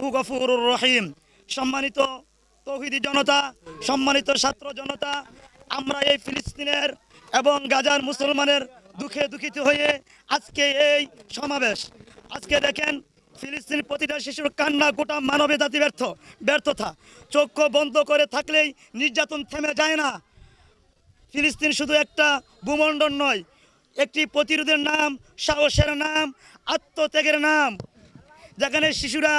আল্লাহু গফুরুর রহিম। সম্মানিত তৌহিদি জনতা, সম্মানিত ছাত্র জনতা, আমরা এই ফিলিস্তিনের এবং গাজার মুসলমানের দুঃখে দুঃখিত হয়ে আজকে এই সমাবেশ। আজকে দেখেন, ফিলিস্তিন প্রতিটা শিশুর কান্না গোটা মানবে জাতি ব্যর্থ, ব্যর্থতা। চক্ষু বন্ধ করে থাকলেই নির্যাতন থেমে যায় না। ফিলিস্তিন শুধু একটা ভূমণ্ডল নয়, একটি প্রতিরোধের নাম, সাহসের নাম, আত্মত্যাগের নাম। যেখানে শিশুরা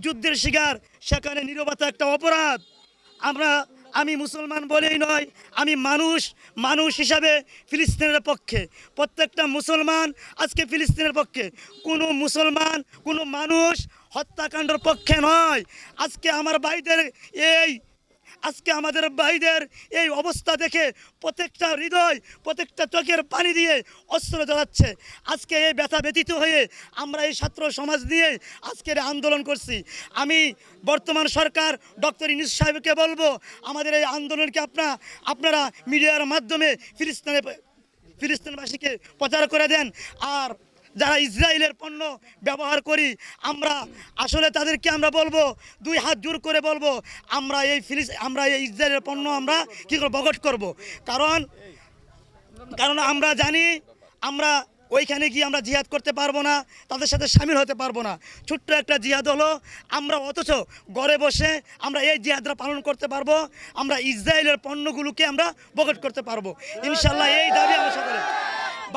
যুদ্ধের শিকার, সেখানে নিরবতা একটা অপরাধ। আমরা, আমি মুসলমান বলেই নয়, আমি মানুষ মানুষ হিসাবে ফিলিস্তিনের পক্ষে। প্রত্যেকটা মুসলমান আজকে ফিলিস্তিনের পক্ষে। কোনো মুসলমান, কোনো মানুষ হত্যাকাণ্ডের পক্ষে নয়। আজকে আমার বাড়িতে এই আজকে আমাদের ভাইদের এই অবস্থা দেখে প্রত্যেকটা হৃদয়, প্রত্যেকটা চোখের পানি দিয়ে অস্ত্র জ্বালাচ্ছে। আজকে এই ব্যথা ব্যতীত হয়ে আমরা এই ছাত্র সমাজ নিয়ে আজকের আন্দোলন করছি। আমি বর্তমান সরকার ডক্টর ইনিস সাহেবকে বলব, আমাদের এই আন্দোলনকে আপনা, আপনারা মিডিয়ার মাধ্যমে ফিলিস্তিনে, ফিলিস্তিনবাসীকে প্রচার করে দেন। আর যারা ইসরায়েলের পণ্য ব্যবহার করি, আমরা আসলে তাদেরকে আমরা বলব, দুই হাত জোর করে বলব, আমরা এই ফিলিস, আমরা এই ইসরায়েলের পণ্য আমরা কী করে বগট করব। কারণ কারণ আমরা জানি, আমরা ওইখানে গিয়ে আমরা জিহাদ করতে পারব না, তাদের সাথে সামিল হতে পারব না। ছোট্ট একটা জিহাদ হলো, আমরা অথচ ঘরে বসে আমরা এই জিহাদটা পালন করতে পারব, আমরা ইসরায়েলের পণ্যগুলোকে আমরা বগট করতে পারব। ইনশাল্লাহ এই দাবি আমরা সকলে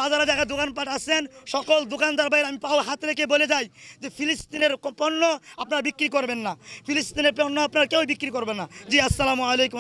বাজারে জায়গায় দোকানপাট আছেন, সকল দোকানদার ভাইয়ের, আমি পাও হাত রেখে বলে যাই যে ফিলিস্তিনের পণ্য আপনারা বিক্রি করবেন না। ফিলিস্তিনের পণ্য আপনারা কেউ বিক্রি করবেন না। জি, আসসালামু আলাইকুম